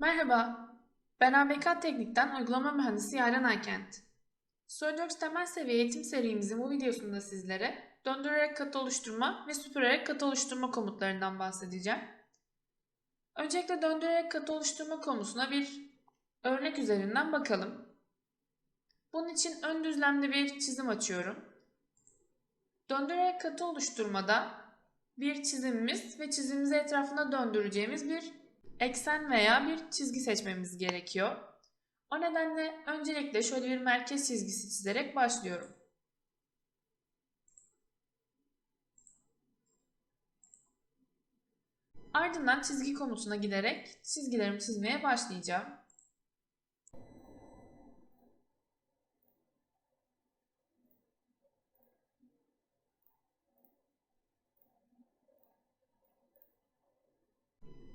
Merhaba, ben ABK Teknik'ten Uygulama Mühendisi Yaren Aykent. SolidWorks temel seviye eğitim serimizin bu videosunda sizlere döndürerek katı oluşturma ve süpürerek katı oluşturma komutlarından bahsedeceğim. Öncelikle döndürerek katı oluşturma komusuna bir örnek üzerinden bakalım. Bunun için ön düzlemde bir çizim açıyorum. Döndürerek katı oluşturmada bir çizimimiz ve çizimimizi etrafına döndüreceğimiz bir eksen veya bir çizgi seçmemiz gerekiyor. O nedenle öncelikle şöyle bir merkez çizgisi çizerek başlıyorum. Ardından çizgi komutuna giderek çizgilerimi çizmeye başlayacağım.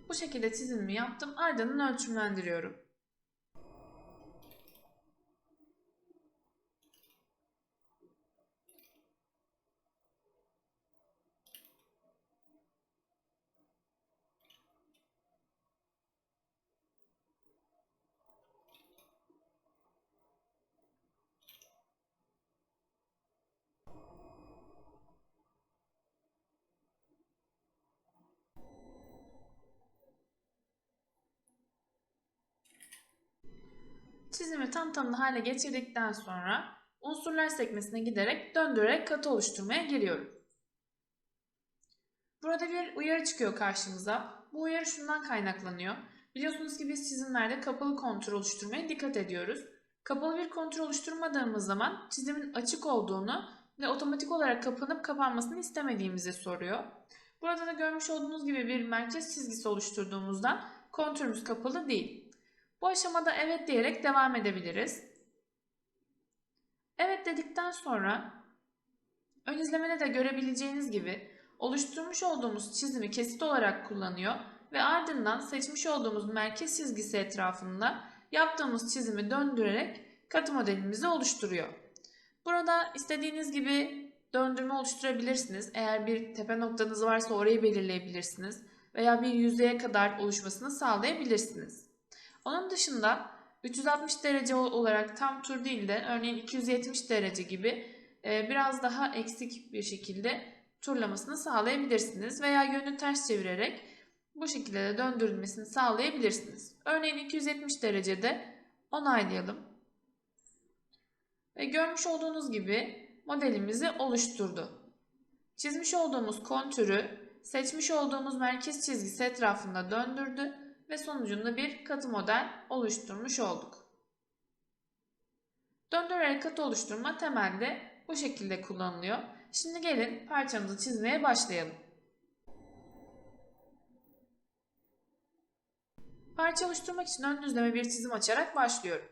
Bu şekilde çizimimi yaptım. Ardından ölçümlendiriyorum. Çizimi tam tamına hale getirdikten sonra unsurlar sekmesine giderek döndürerek katı oluşturmaya geliyorum. Burada bir uyarı çıkıyor karşımıza. Bu uyarı şundan kaynaklanıyor. Biliyorsunuz ki biz çizimlerde kapalı kontrol oluşturmaya dikkat ediyoruz. Kapalı bir kontrol oluşturmadığımız zaman çizimin açık olduğunu ve otomatik olarak kapanıp kapanmasını istemediğimizi soruyor. Burada da görmüş olduğunuz gibi bir merkez çizgisi oluşturduğumuzda kontürümüz kapalı değil. Bu aşamada evet diyerek devam edebiliriz. Evet dedikten sonra ön izlemede de görebileceğiniz gibi oluşturmuş olduğumuz çizimi kesit olarak kullanıyor ve ardından seçmiş olduğumuz merkez çizgisi etrafında yaptığımız çizimi döndürerek katı modelimizi oluşturuyor. Burada istediğiniz gibi döndürme oluşturabilirsiniz. Eğer bir tepe noktanız varsa orayı belirleyebilirsiniz veya bir yüzeye kadar oluşmasını sağlayabilirsiniz. Onun dışında 360 derece olarak tam tur değil de örneğin 270 derece gibi e, biraz daha eksik bir şekilde turlamasını sağlayabilirsiniz. Veya yönü ters çevirerek bu şekilde de döndürülmesini sağlayabilirsiniz. Örneğin 270 derecede onaylayalım. Ve görmüş olduğunuz gibi modelimizi oluşturdu. Çizmiş olduğumuz kontürü seçmiş olduğumuz merkez çizgisi etrafında döndürdü ve sonucunda bir katı model oluşturmuş olduk. Döndürerek katı oluşturma temelde bu şekilde kullanılıyor. Şimdi gelin parçamızı çizmeye başlayalım. Parça oluşturmak için ön düzleme bir çizim açarak başlıyorum.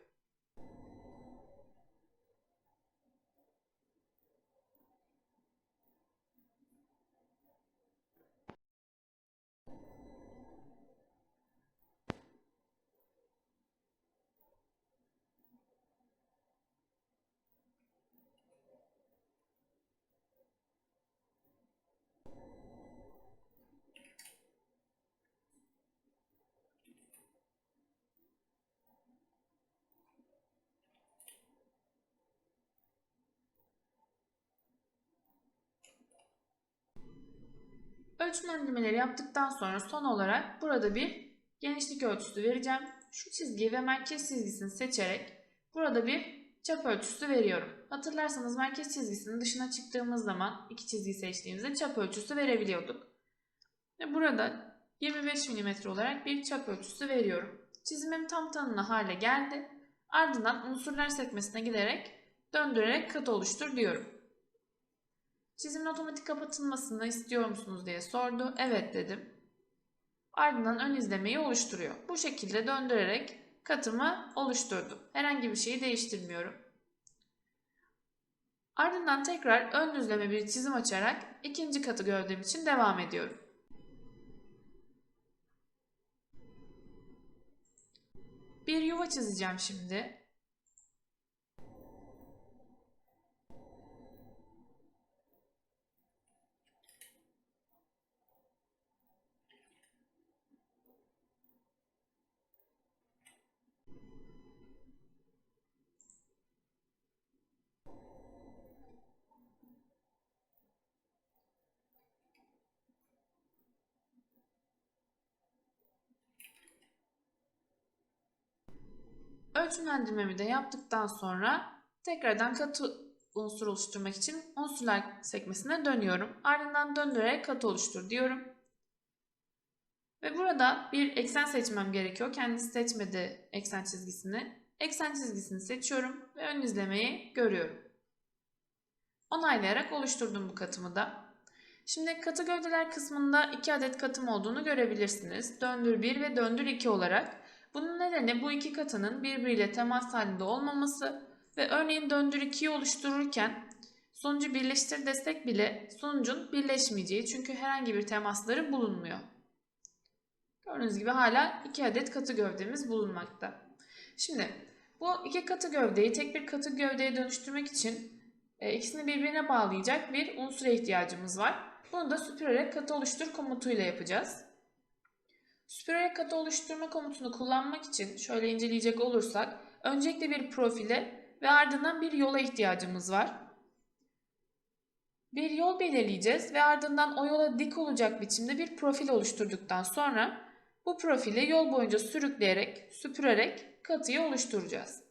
Ölçümlendirmeleri yaptıktan sonra son olarak burada bir genişlik ölçüsü vereceğim. Şu çizgiyi ve merkez çizgisini seçerek burada bir çap ölçüsü veriyorum. Hatırlarsanız merkez çizgisinin dışına çıktığımız zaman iki çizgi seçtiğimizde çap ölçüsü verebiliyorduk. Ve burada 25 mm olarak bir çap ölçüsü veriyorum. Çizimim tam tanımlı hale geldi. Ardından unsurlar sekmesine giderek döndürerek kat oluştur diyorum. Çizimin otomatik kapatılmasını istiyor musunuz diye sordu. Evet dedim. Ardından ön izlemeyi oluşturuyor. Bu şekilde döndürerek katımı oluşturdum. Herhangi bir şeyi değiştirmiyorum. Ardından tekrar ön düzleme bir çizim açarak ikinci katı gördüğüm için devam ediyorum. Bir yuva çizeceğim şimdi. Ölçümlendirmemi de yaptıktan sonra tekrardan katı unsur oluşturmak için unsurlar sekmesine dönüyorum. Ardından döndürerek katı oluştur diyorum. Ve burada bir eksen seçmem gerekiyor. Kendisi seçmedi eksen çizgisini. Eksen çizgisini seçiyorum ve ön izlemeyi görüyorum. Onaylayarak oluşturdum bu katımı da. Şimdi katı gövdeler kısmında 2 adet katım olduğunu görebilirsiniz. Döndür 1 ve döndür 2 olarak. Bunun nedeni bu iki katının birbiriyle temas halinde olmaması ve örneğin döndür 2'yi oluştururken sonucu birleştir desek bile sonucun birleşmeyeceği çünkü herhangi bir temasları bulunmuyor. Gördüğünüz gibi hala iki adet katı gövdemiz bulunmakta. Şimdi bu iki katı gövdeyi tek bir katı gövdeye dönüştürmek için e, ikisini birbirine bağlayacak bir unsura ihtiyacımız var. Bunu da süpürerek katı oluştur komutuyla yapacağız. Süpürerek katı oluşturma komutunu kullanmak için şöyle inceleyecek olursak öncelikle bir profile ve ardından bir yola ihtiyacımız var. Bir yol belirleyeceğiz ve ardından o yola dik olacak biçimde bir profil oluşturduktan sonra bu profili yol boyunca sürükleyerek, süpürerek katıyı oluşturacağız.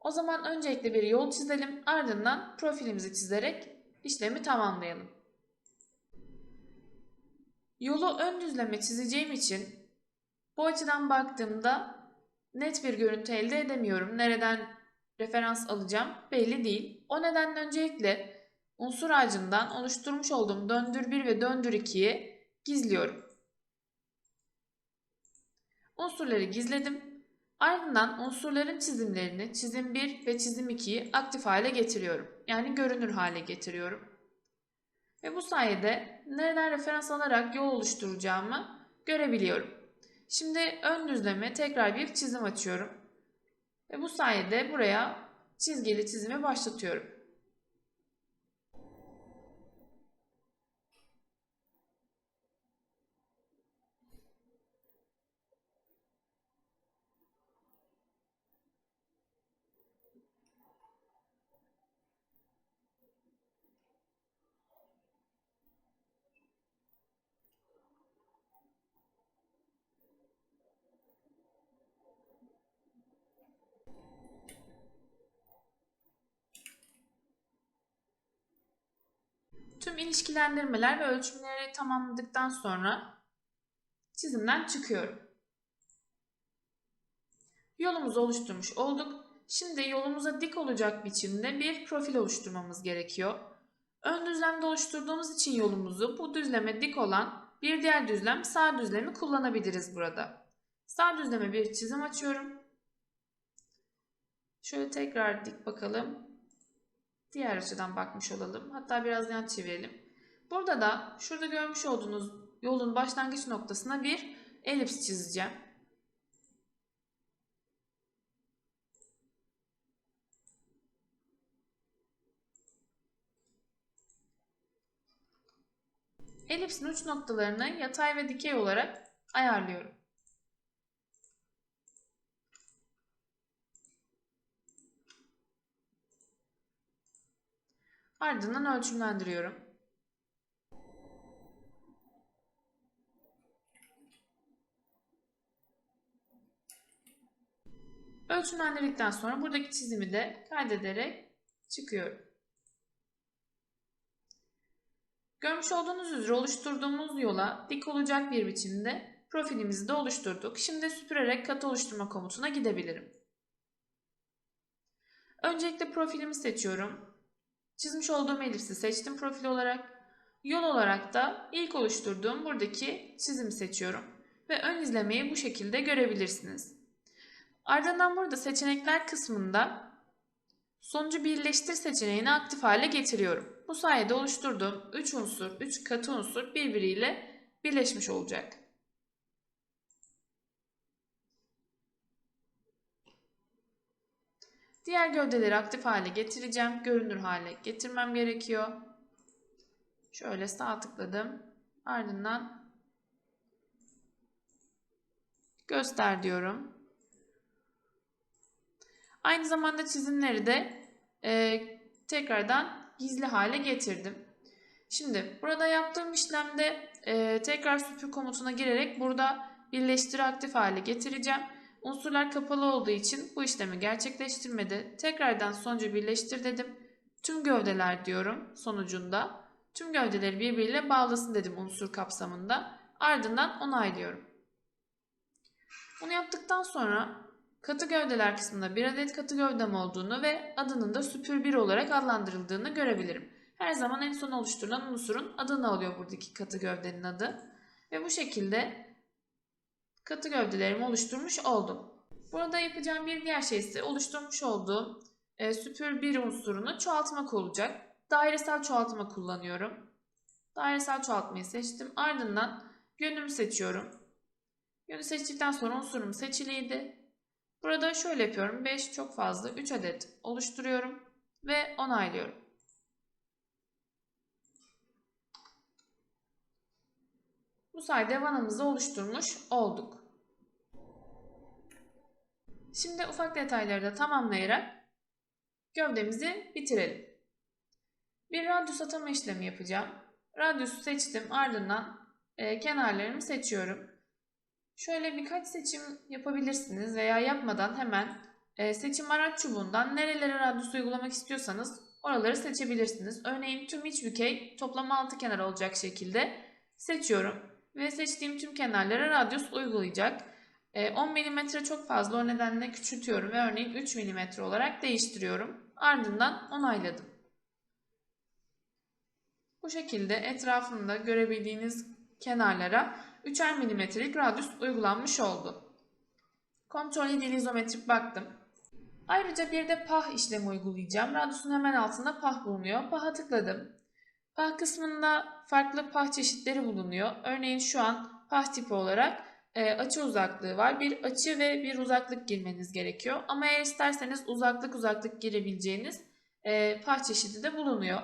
O zaman öncelikle bir yol çizelim, ardından profilimizi çizerek işlemi tamamlayalım. Yolu ön düzleme çizeceğim için bu açıdan baktığımda net bir görüntü elde edemiyorum. Nereden referans alacağım belli değil. O nedenle öncelikle unsur ağacından oluşturmuş olduğum döndür 1 ve döndür 2'yi gizliyorum. Unsurları gizledim. Ardından unsurların çizimlerini çizim 1 ve çizim 2'yi aktif hale getiriyorum. Yani görünür hale getiriyorum. Ve bu sayede nereden referans alarak yol oluşturacağımı görebiliyorum. Şimdi ön düzleme tekrar bir çizim açıyorum. Ve bu sayede buraya çizgili çizimi başlatıyorum. Tüm ilişkilendirmeler ve ölçümleri tamamladıktan sonra çizimden çıkıyorum. Yolumuzu oluşturmuş olduk. Şimdi yolumuza dik olacak biçimde bir profil oluşturmamız gerekiyor. Ön düzlemde oluşturduğumuz için yolumuzu bu düzleme dik olan bir diğer düzlem sağ düzlemi kullanabiliriz burada. Sağ düzleme bir çizim açıyorum. Şöyle tekrar dik bakalım. Diğer açıdan bakmış olalım. Hatta biraz yan çevirelim. Burada da şurada görmüş olduğunuz yolun başlangıç noktasına bir elips çizeceğim. Elipsin uç noktalarını yatay ve dikey olarak ayarlıyorum. Ardından ölçümlendiriyorum. Ölçümlendirdikten sonra buradaki çizimi de kaydederek çıkıyorum. Görmüş olduğunuz üzere oluşturduğumuz yola dik olacak bir biçimde profilimizi de oluşturduk. Şimdi süpürerek katı oluşturma komutuna gidebilirim. Öncelikle profilimi seçiyorum. Çizmiş olduğum elipsi seçtim profil olarak. Yol olarak da ilk oluşturduğum buradaki çizimi seçiyorum. Ve ön izlemeyi bu şekilde görebilirsiniz. Ardından burada seçenekler kısmında sonucu birleştir seçeneğini aktif hale getiriyorum. Bu sayede oluşturduğum 3 unsur, 3 katı unsur birbiriyle birleşmiş olacak. Diğer gövdeleri aktif hale getireceğim. Görünür hale getirmem gerekiyor. Şöyle sağ tıkladım. Ardından göster diyorum. Aynı zamanda çizimleri de e, tekrardan gizli hale getirdim. Şimdi burada yaptığım işlemde e, tekrar süpür komutuna girerek burada birleştiri aktif hale getireceğim. Unsurlar kapalı olduğu için bu işlemi gerçekleştirmedi. Tekrardan sonucu birleştir dedim. Tüm gövdeler diyorum sonucunda. Tüm gövdeleri birbiriyle bağlasın dedim unsur kapsamında. Ardından onaylıyorum. Bunu yaptıktan sonra katı gövdeler kısmında bir adet katı gövdem olduğunu ve adının da süpür 1 olarak adlandırıldığını görebilirim. Her zaman en son oluşturulan unsurun adını alıyor buradaki katı gövdenin adı. Ve bu şekilde katı gövdelerimi oluşturmuş oldum. Burada yapacağım bir diğer şey ise oluşturmuş olduğum e, süpür 1 unsurunu çoğaltmak olacak. Dairesel çoğaltma kullanıyorum. Dairesel çoğaltmayı seçtim. Ardından yönümü seçiyorum. Yönü seçtikten sonra unsurum seçiliydi. Burada şöyle yapıyorum. 5 çok fazla 3 adet oluşturuyorum ve onaylıyorum. Bu sayede vanamızı oluşturmuş olduk. Şimdi ufak detayları da tamamlayarak gövdemizi bitirelim. Bir radyus atama işlemi yapacağım. Radyusu seçtim ardından e, kenarlarımı seçiyorum. Şöyle birkaç seçim yapabilirsiniz veya yapmadan hemen e, seçim araç çubuğundan nerelere radyus uygulamak istiyorsanız oraları seçebilirsiniz. Örneğin tüm iç bükey toplam 6 kenar olacak şekilde seçiyorum ve seçtiğim tüm kenarlara radyus uygulayacak. E, 10 mm çok fazla o nedenle küçültüyorum ve örneğin 3 mm olarak değiştiriyorum. Ardından onayladım. Bu şekilde etrafında görebildiğiniz kenarlara 3'er milimetrelik radyus uygulanmış oldu. Kontrol edil izometrik baktım. Ayrıca bir de pah işlemi uygulayacağım. Radyusun hemen altında pah bulunuyor. Paha tıkladım. Pah kısmında farklı pah çeşitleri bulunuyor. Örneğin şu an pah tipi olarak e, açı uzaklığı var. Bir açı ve bir uzaklık girmeniz gerekiyor. Ama eğer isterseniz uzaklık uzaklık girebileceğiniz e, pah çeşidi de bulunuyor.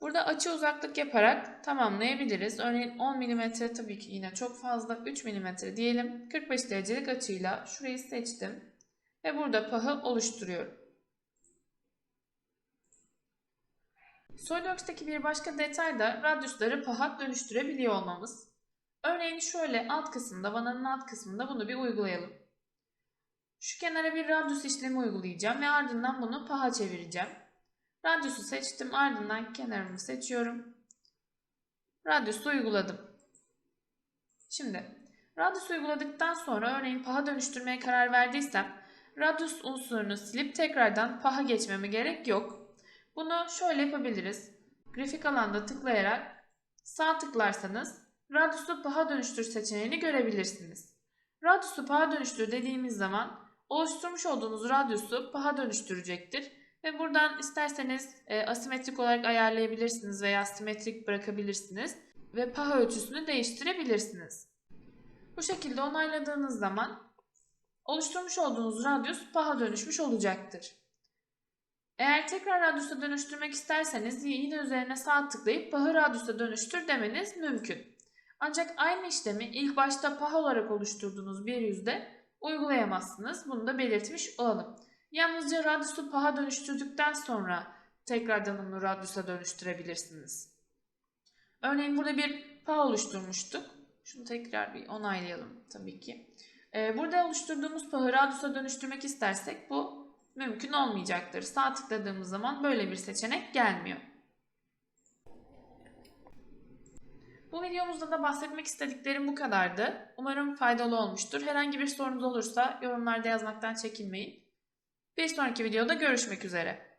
Burada açı uzaklık yaparak tamamlayabiliriz. Örneğin 10 mm tabii ki yine çok fazla. 3 mm diyelim. 45 derecelik açıyla şurayı seçtim. Ve burada pahı oluşturuyorum. SolidWorks'taki bir başka detay da radyusları paha dönüştürebiliyor olmamız. Örneğin şöyle alt kısımda, vananın alt kısmında bunu bir uygulayalım. Şu kenara bir radyus işlemi uygulayacağım ve ardından bunu paha çevireceğim. Radyusu seçtim. Ardından kenarımı seçiyorum. Radyusu uyguladım. Şimdi radyusu uyguladıktan sonra örneğin paha dönüştürmeye karar verdiysem radyus unsurunu silip tekrardan paha geçmeme gerek yok. Bunu şöyle yapabiliriz. Grafik alanda tıklayarak sağ tıklarsanız radyusu paha dönüştür seçeneğini görebilirsiniz. Radyusu paha dönüştür dediğimiz zaman oluşturmuş olduğunuz radyusu paha dönüştürecektir. Ve buradan isterseniz e, asimetrik olarak ayarlayabilirsiniz veya simetrik bırakabilirsiniz. Ve paha ölçüsünü değiştirebilirsiniz. Bu şekilde onayladığınız zaman oluşturmuş olduğunuz radyus paha dönüşmüş olacaktır. Eğer tekrar radyusa dönüştürmek isterseniz yine üzerine sağ tıklayıp pahı radyusa dönüştür demeniz mümkün. Ancak aynı işlemi ilk başta paha olarak oluşturduğunuz bir yüzde uygulayamazsınız. Bunu da belirtmiş olalım. Yalnızca radyusu paha dönüştürdükten sonra tekrardan onu radyusa dönüştürebilirsiniz. Örneğin burada bir paha oluşturmuştuk. Şunu tekrar bir onaylayalım tabii ki. Ee, burada oluşturduğumuz pahı radyusa dönüştürmek istersek bu mümkün olmayacaktır. Sağ tıkladığımız zaman böyle bir seçenek gelmiyor. Bu videomuzda da bahsetmek istediklerim bu kadardı. Umarım faydalı olmuştur. Herhangi bir sorunuz olursa yorumlarda yazmaktan çekinmeyin. Bir sonraki videoda görüşmek üzere.